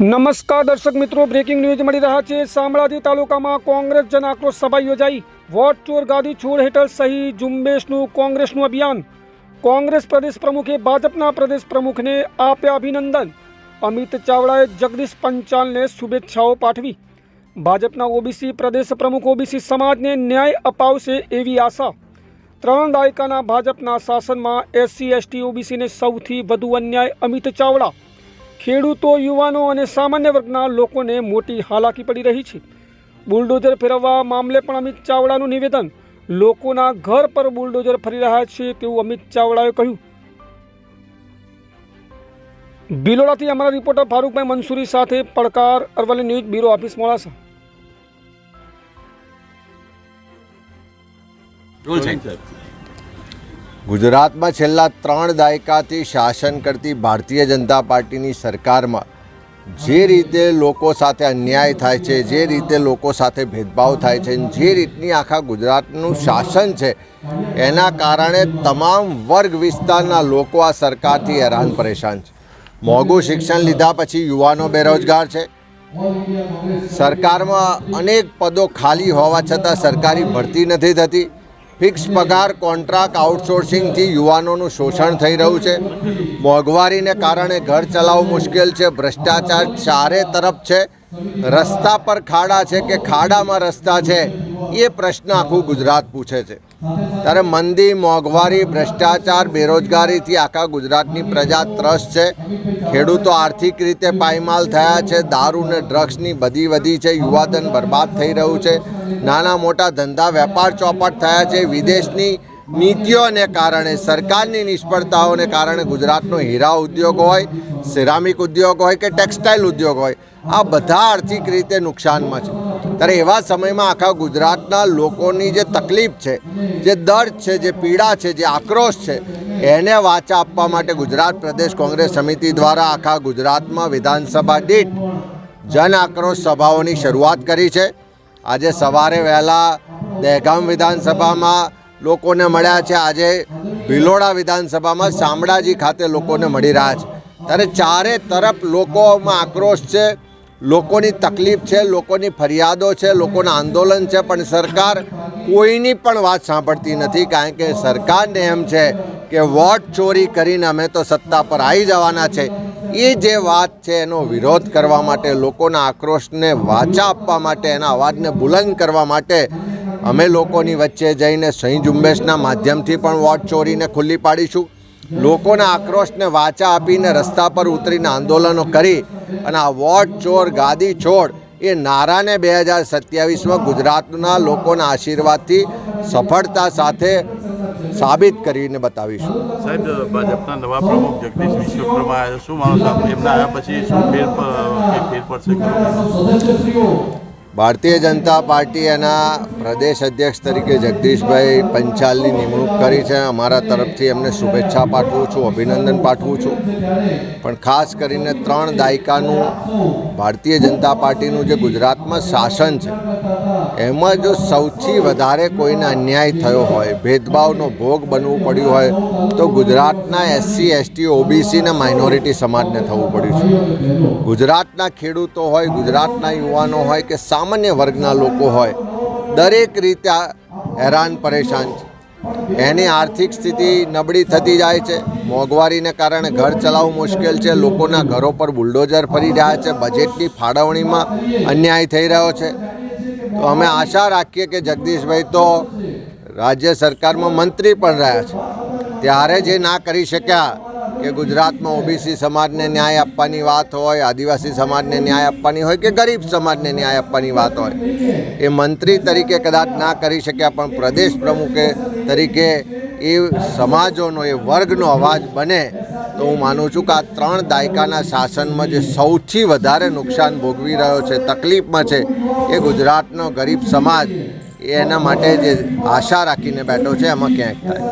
નમસ્કાર દર્શક મિત્રો બ્રેકિંગ ન્યૂઝ મળી રહ્યા છે. શામળાજી તાલુકામાં કોંગ્રેસ જન આક્રોશ સભા યોજાઈ. વોટ ચોર ગાદી છોડ હેઠળ સહી ઝુંબેશનું કોંગ્રેસનું અભિયાન. કોંગ્રેસ પ્રદેશ પ્રમુખે ભાજપના પ્રદેશ પ્રમુખને આપ્યા અભિનંદન. અમિત ચાવડાએ જગદીશ પંચાલને શુભેચ્છાઓ પાઠવી. ભાજપના ઓબીસી પ્રદેશ પ્રમુખ ઓબીસી સમાજને ન્યાય અપાવશે એવી આશા. ત્રણ દાયકાના ભાજપના શાસનમાં એસસી, એસટી, ઓબીસીને સૌથી વધુ અન્યાય અમિત ચાવડા ખેડૂતો, યુવાનો અને સામાન્ય વર્ગના લોકોને મોટી હાલાકી પડી રહી છે. બુલડોઝર ફેરવવા મામલે પણ અમિત ચાવડાનું નિવેદન. લોકોના ઘર પર બુલડોઝર ફરી રહ્યા છે તેવું અમિત ચાવડાએ કહ્યું. બિલોડાથી અમારા રિપોર્ટર ફારૂકભાઈ મંસૂરી સાથે Padkar Aravalli news bureau office, Modasa. Role સાહેબ. ગુજરાતમાં છેલ્લા ત્રણ દાયકાથી શાસન કરતી ભારતીય જનતા પાર્ટીની સરકારમાં જે રીતે લોકો સાથે અન્યાય થાય છે, જે રીતે લોકો સાથે ભેદભાવ થાય છે જે રીતની આખા ગુજરાતનું શાસન છે, એના કારણે તમામ વર્ગ વિસ્તારના લોકો આ સરકારથી હેરાન પરેશાન છે. મોંઘું શિક્ષણ લીધા પછી યુવાનો બેરોજગાર છે. સરકારમાં અનેક પદો ખાલી હોવા છતાં સરકારી ભરતી નથી થતી. ફિક્સ પગાર કોન્ટ્રાક્ટ આઉટસોર્સિંગથી યુવાનોનું શોષણ થઈ રહ્યું છે. મોંઘવારીને કારણે ઘર ચલાવવું મુશ્કેલ છે. ભ્રષ્ટાચાર ચારે તરફ છે. રસ્તા પર ખાડા છે કે ખાડામાં રસ્તા છે, એ પ્રશ્ન આખું ગુજરાત પૂછે છે. ત્યારે મંદી, મોંઘવારી, ભ્રષ્ટાચાર, બેરોજગારીથી આખા ગુજરાતની પ્રજા ત્રસ્ત છે. ખેડૂતો આર્થિક રીતે પાયમાલ થયા છે, દારૂ ને ડ્રગ્સની બધી વધી છે, યુવાધન બરબાદ થઈ રહ્યું છે. નાના મોટા ધંધા, વેપાર ચોપટ થયા છે, વિદેશની નીતિઓને કારણે, સરકારની નિષ્ફળતાઓને કારણે ગુજરાતનો હીરા ઉદ્યોગ હોય, સિરામિક ઉદ્યોગ હોય કે ટેક્સટાઇલ ઉદ્યોગ હોય, આ બધા આર્થિક રીતે નુકસાનમાં છે. ત્યારે એવા સમયમાં આખા ગુજરાતના લોકોની જે તકલીફ છે, જે દર્દ છે, જે પીડા છે, જે આક્રોશ છે, એને વાચા આપવા માટે ગુજરાત પ્રદેશ કોંગ્રેસ સમિતિ દ્વારા આખા ગુજરાતમાં વિધાનસભા દીઠ જન આક્રોશ સભાઓની શરૂઆત કરી છે. આજે સવારે વહેલા દહેગામ વિધાનસભામાં લોકોને મળ્યા છે. આજે ભિલોડા વિધાનસભામાં શામળાજી ખાતે લોકોને મળી રહ્યા છે. ત્યારે ચારે તરફ લોકોમાં આક્રોશ છે, લોકોની તકલીફ છે, લોકોની ફરિયાદો છે, લોકોના આંદોલન છે, પણ સરકાર કોઈની પણ વાત સાંભળતી નથી, કારણ કે સરકારને એમ છે કે વોટ ચોરી કરીને અમે તો સત્તા પર આવી જવાના છે. એ જે વાત છે એનો વિરોધ કરવા માટે, લોકોના આક્રોશને વાચા આપવા માટે, એના અવાજને બુલંદ કરવા માટે અમે લોકોની વચ્ચે જઈને સહી ઝુંબેશના માધ્યમથી પણ વોટ ચોરીને ખુલ્લી પાડીશું. લોકોના આક્રોશને વાચા આપીને રસ્તા પર ઉતરીને આંદોલનો કરી અને આ વોટ ચોર ગાદી છોડ એ નારાને બે હજાર સત્યાવીસમાં ગુજરાતના લોકોના આશીર્વાદથી સફળતા સાથે સાબિત કરીને બતાવીશું. સાહેબ ભાજપના નવા પ્રમુખ જગદીશ વિશ્વકર્મા શું માનો એમના આવ્યા પછી શું ફેર ફેર પડશે? ભારતીય જનતા પાર્ટી એના પ્રદેશ અધ્યક્ષ તરીકે જગદીશભાઈ પંચાલની નિમણૂક કરી છે. અમારા તરફથી એમને શુભેચ્છા પાઠવું છું, અભિનંદન પાઠવું છું. પણ ખાસ કરીને ત્રણ દાયકાનું ભારતીય જનતા પાર્ટીનું જે ગુજરાતમાં શાસન છે એમાં જો સૌથી વધારે કોઈને અન્યાય થયો હોય, ભેદભાવનો ભોગ બનવું પડ્યું હોય, તો ગુજરાતના એસસી, એસટી, ઓબીસી ને માઇનોરિટી સમાજને થવું પડ્યું છે. ગુજરાતના ખેડૂતો હોય, ગુજરાતના યુવાનો હોય કે સામાન્ય વર્ગના લોકો હોય, દરેક રીતે હેરાન પરેશાન છે. એની આર્થિક સ્થિતિ નબળી થતી જાય છે. મોંઘવારીને કારણે ઘર ચલાવવું મુશ્કેલ છે. લોકોના ઘરો પર બુલડોઝર ફરી રહ્યા છે. બજેટની ફાળવણીમાં અન્યાય થઈ રહ્યો છે. તો અમે આશા રાખીએ કે જગદીશભાઈ તો રાજ્ય સરકારમાં મંત્રી પણ રહ્યા છે. ત્યારે જે ના કરી શક્યા કે ગુજરાતમાં ઓબીસી સમાજને ન્યાય આપવાની વાત હોય, આદિવાસી સમાજને ન્યાય આપવાની હોય કે ગરીબ સમાજને ન્યાય આપવાની વાત હોય, એ મંત્રી તરીકે કદાચ ના કરી શક્યા, પણ પ્રદેશ પ્રમુખે તરીકે એ સમાજોનો, એ વર્ગનો અવાજ બને તો હું માનું છું કે આ ત્રણ દાયકાના શાસનમાં જે સૌથી વધારે નુકસાન ભોગવી રહ્યો છે, તકલીફમાં છે, એ ગુજરાતનો ગરીબ સમાજ એના માટે જે આશા રાખીને બેઠો છે, એમાં ક્યાંક થાય.